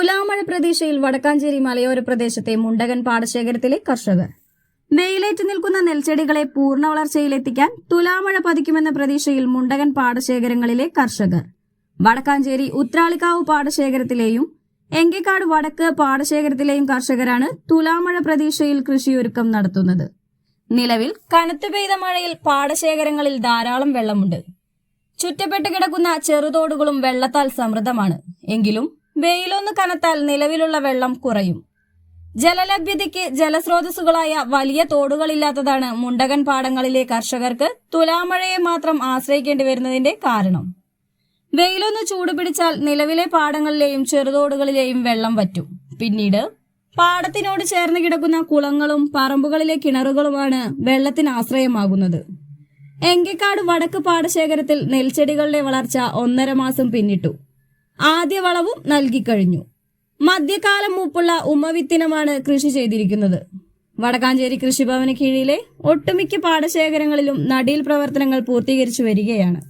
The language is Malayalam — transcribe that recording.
തുലാമഴ പ്രതീക്ഷയിൽ വടക്കാഞ്ചേരി മലയോര പ്രദേശത്തെ മുണ്ടകൻ പാടശേഖരത്തിലെ കർഷകർ. വെയിലേറ്റ് നിൽക്കുന്ന നെൽച്ചെടികളെ പൂർണ വളർച്ചയിലെത്തിക്കാൻ തുലാമഴ പതിക്കുമെന്ന പ്രതീക്ഷയിൽ മുണ്ടകൻ പാടശേഖരങ്ങളിലെ കർഷകർ. വടക്കാഞ്ചേരി ഉത്രാളിക്കാവ് പാടശേഖരത്തിലെയും എങ്കേക്കാട് വടക്ക് പാടശേഖരത്തിലെയും കർഷകരാണ് തുലാമഴ പ്രതീക്ഷയിൽ കൃഷിയൊരുക്കം നടത്തുന്നത്. നിലവിൽ കനത്തു പെയ്ത മഴയിൽ പാടശേഖരങ്ങളിൽ ധാരാളം വെള്ളമുണ്ട്. ചുറ്റപ്പെട്ട് കിടക്കുന്ന ചെറുതോടുകളും വെള്ളത്താൽ സമൃദ്ധമാണ്. എങ്കിലും വെയിലൊന്ന് കനത്താൽ നിലവിലുള്ള വെള്ളം കുറയും. ജലലഭ്യതയ്ക്ക് ജലസ്രോതസ്സുകളായ വലിയ തോടുകളില്ലാത്തതാണ് മുണ്ടകൻ പാടങ്ങളിലെ കർഷകർക്ക് തുലാമഴയെ മാത്രം ആശ്രയിക്കേണ്ടി വരുന്നതിന്റെ കാരണം. വെയിലൊന്ന് ചൂടുപിടിച്ചാൽ നിലവിലെ പാടങ്ങളിലെയും ചെറുതോടുകളിലെയും വെള്ളം വറ്റും. പിന്നീട് പാടത്തിനോട് ചേർന്ന് കിടക്കുന്ന കുളങ്ങളും പറമ്പുകളിലെ കിണറുകളുമാണ് വെള്ളത്തിന് ആശ്രയമാകുന്നത്. എങ്കിക്കാട് വടക്ക് പാടശേഖരത്തിൽ നെൽച്ചെടികളുടെ വളർച്ച ഒന്നര മാസം പിന്നിട്ടു. ആദ്യ വളവും നൽകിക്കഴിഞ്ഞു. മധ്യകാലം മൂപ്പുള്ള ഉമ്മവിത്തിനമാണ് കൃഷി ചെയ്തിരിക്കുന്നത്. വടക്കാഞ്ചേരി കൃഷിഭവന് കീഴിലെ ഒട്ടുമിക്ക പാടശേഖരങ്ങളിലും നടീൽ പ്രവർത്തനങ്ങൾ പൂർത്തീകരിച്ചു വരികയാണ്.